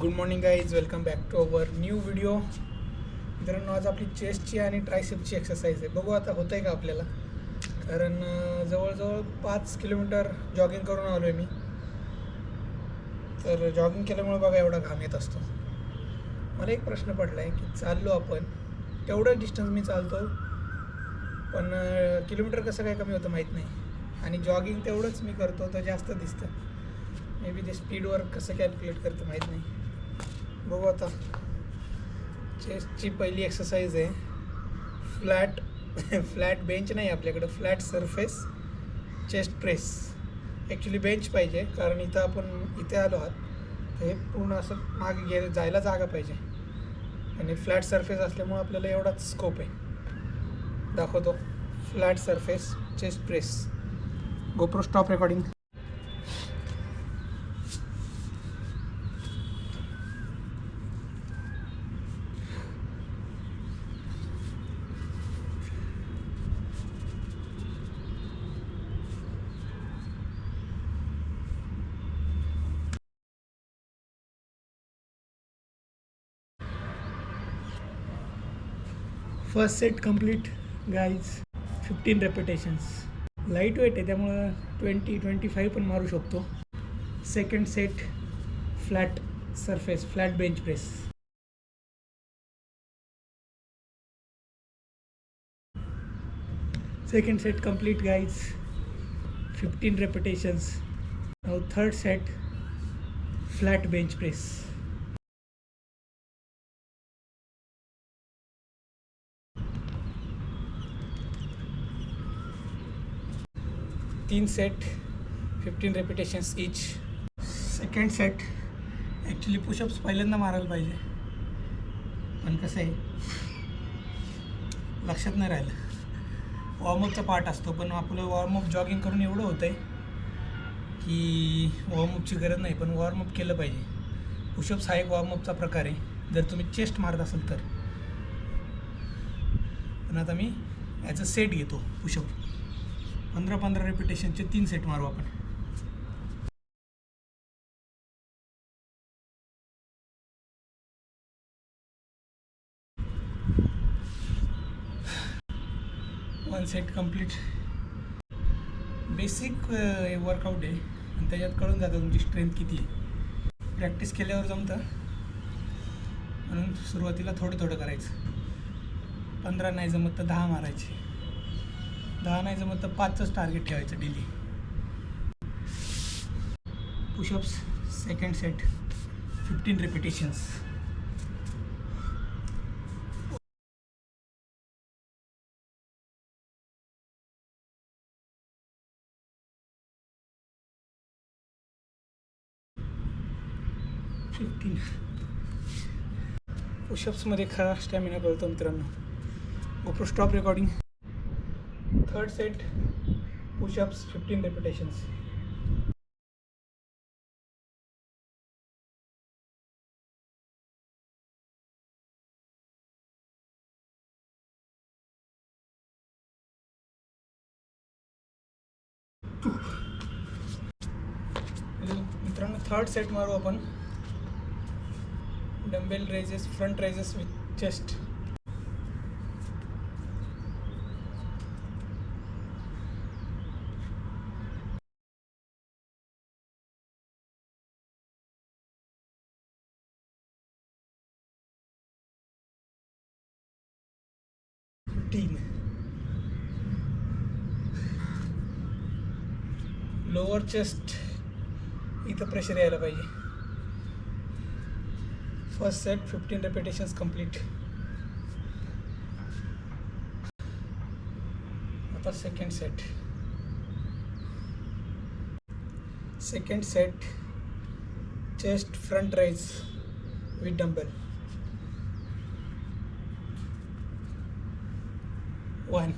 Good morning guys welcome back to our new video मित्रांनो आज आपली चेस्टची आणि ट्रायसेपची एक्सरसाइज आहे. बघू आता होतं आहे का आपल्याला? कारण जवळजवळ पाच किलोमीटर जॉगिंग करून आलो आहे मी. तर जॉगिंग केल्यामुळे बघा एवढा घाम येत असतो. मला एक प्रश्न पडला आहे की चाललो आपण तेवढं डिस्टन्स मी चालतो पण किलोमीटर कसं काय कमी होतं माहीत नाही. आणि जॉगिंग तेवढंच मी करतो तर जास्त दिसतं. मे बी ते स्पीडवर कसं कॅल्क्युलेट करतं माहीत नाही. बघू आता. चेस्टची पहिली एक्सरसाइज आहे. फ्लॅट फ्लॅट बेंच नाही आपल्याकडं flat surface chest press actually bench पाहिजे कारण इथं आपण इथे आलो आहात हे पूर्ण असं मागे गे जायला जागा पाहिजे. आणि फ्लॅट सरफेस असल्यामुळं आपल्याला एवढाच स्कोप आहे. दाखवतो. Flat surface chest press GoPro stop recording first set complete guys fifteen repetitions light weight आहे त्यामुळं ट्वेंटी ट्वेंटी फाईव्ह पण मारू शकतो. Second set flat surface flat bench press second set complete guys fifteen repetitions third set flat bench press तीन set fifteen repetitions each second set actually pushups पहिल्यांदा मारायला पाहिजे. पण कसं आहे लक्षात नाही राहिलं. वॉर्मअपचा पार्ट असतो पण आपलं वॉर्मअप जॉगिंग करून एवढं होतं आहे की वॉर्मअपची गरज नाही पण वॉर्मअप केलं पाहिजे. पुशअप्स हा एक वॉर्मअपचा प्रकार आहे. जर तुम्ही चेस्ट मारत असाल तर. पण आता मी ॲज अ सेट घेतो पुशअप पंधरा पंधरा रेपिटेशनचे तीन सेट मारू आपण. One set complete basic workout आहे. आणि त्याच्यात कळून जातं तुमची स्ट्रेंथ किती आहे. प्रॅक्टिस केल्यावर जमतं. म्हणून सुरुवातीला थोडं थोडं करायचं. पंधरा नाही जमत तर दहा मारायचे. दहा नाही जमत तर पाचच टार्गेट ठेवायचं daily pushups second set fifteen repetitions fifteen पुशअप्समध्ये खरा स्टॅमिना कळतो मित्रांनो. GoPro stop recording third set pushups fifteen repetitions मित्रांनो थर्ड सेट मारू आपण. Dumbbell raises front raises with chest तीन लोअर चेस्ट इथं प्रेशर यायला पाहिजे. First set fifteen repetitions complete आता second set second set chest front raise with dumbbell one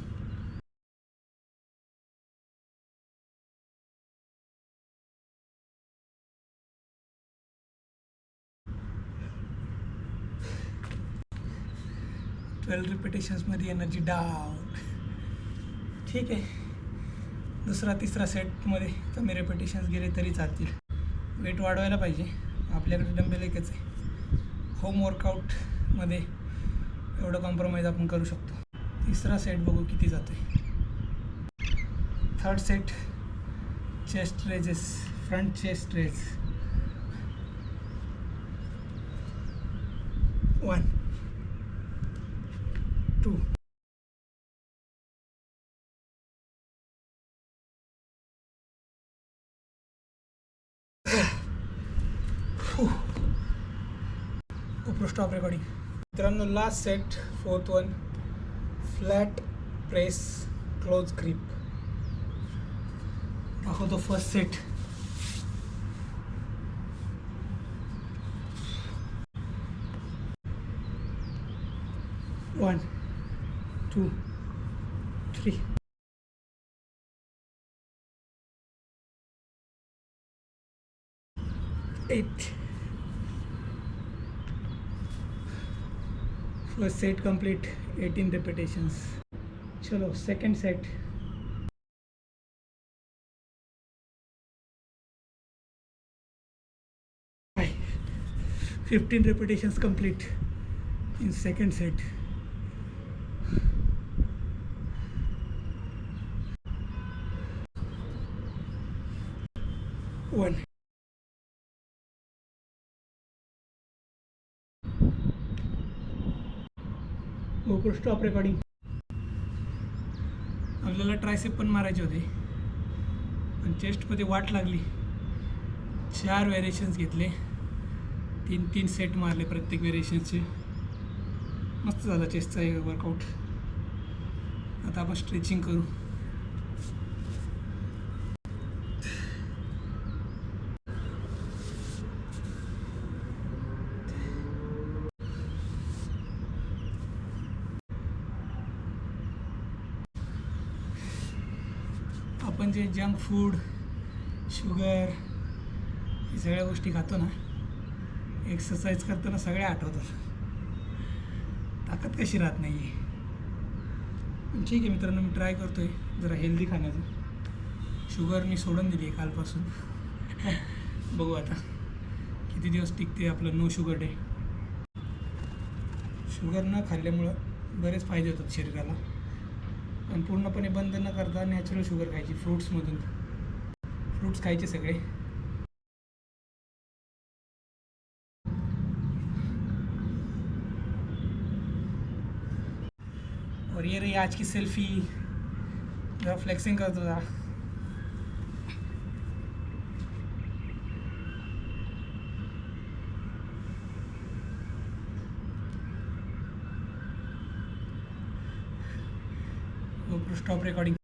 twelve रिपिटेशन्समध्ये energy down ठीक आहे. दुसरा तिसरा सेटमध्ये कमी रेपिटेशन्स गेले तरी चालतील. वेट वाढवायला पाहिजे. आपल्याकडे डंबेल एकच आहे. होम वर्कआउटमध्ये एवढं कॉम्प्रोमाइज आपण करू शकतो. तिसरा सेट बघू किती जातो आहे third set chest raises front chest raise one two GoPro stop recording मित्रांनो last set fourth one flat press close grip. दाखवतो first set one two three eight. First set complete 18 repetitions chalo second set Five. 15 repetitions complete in second set GoPro stop recording आपल्याला tricep पण मारायचे होते. पण चेस्टमध्ये वाट लागली. चार variations घेतले. तीन तीन सेट मारले प्रत्येक व्हेरिएशनचे मस्त झाला चेस्टचा वर्कआउट आता आपण स्ट्रेचिंग करू. आपण जे जंक फूड शुगर हे सगळ्या गोष्टी खातो ना एक्सरसाइज करताना सगळ्या आठवतात. ताकद कशी राहत नाही आहे पण ठीक आहे मित्रांनो मी ट्राय करतो आहे जरा हेल्दी खाण्याचं. शुगर मी सोडून दिली आहे कालपासून. बघू आता किती दिवस टिकते आपलं नो शुगर डे शुगर न खाल्ल्यामुळं बरेच फायदे होतात शरीराला. पण पूर्णपणे बंद न करता नॅचरल शुगर खायची फ्रूट्समधून फ्रूट्स खायचे सगळे. और ये रही आज की सेल्फी जरा फ्लेक्सिंग कर दो जरा स्टॉप रिकॉर्डिंग